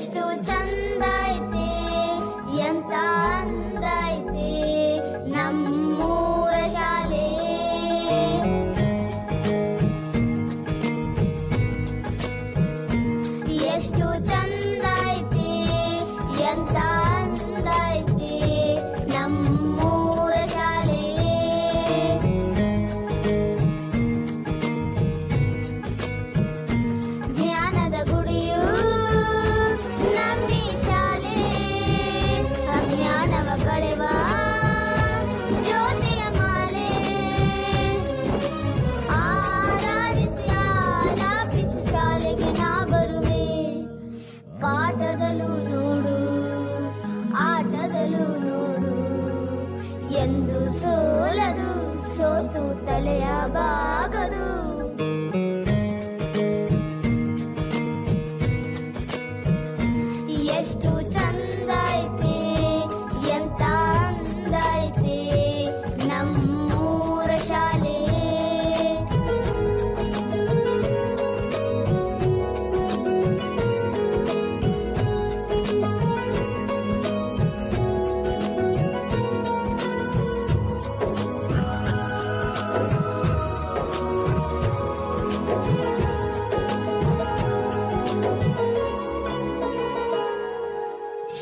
ಎಷ್ಟು ಚಂದ ಐತಿ ಎಂತ ನೋಡು. ಎಂದು ಸೋಲದು ಸೋತು ತಲೆಯ ಬಾಗದು ಎಷ್ಟು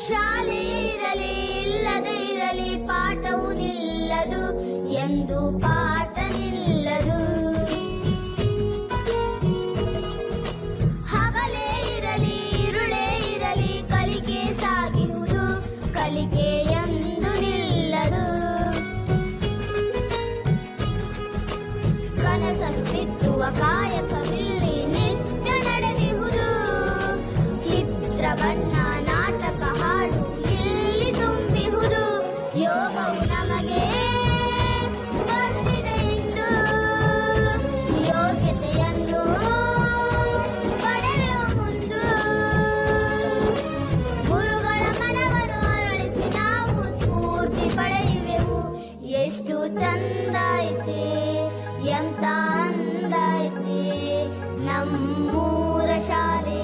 ಶಾಲೆ ಇರಲಿ, ಇಲ್ಲದೆ ಇರಲಿ, ಪಾಠವು ನಿಲ್ಲದು, ಎಂದು ಪಾಠ ನಿಲ್ಲದು ಹಗಲೇ ಇರಲಿ, ಇರುಳೇ ಇರಲಿ, ಕಲಿಕೆ ಸಾಗಿಹುದು ಕಲಿಕೆ ಎಂದು ನಿಲ್ಲದು. ಕನಸನ್ನು ಬಿತ್ತುವ ಕಾಯಕವಿಲ್ಲಿ ಎಷ್ಟು ಚಂದ ಐತೆ ಎಂತ ಅಂದ ಐತೆ ನಮ್ಮೂರ ಶಾಲೆ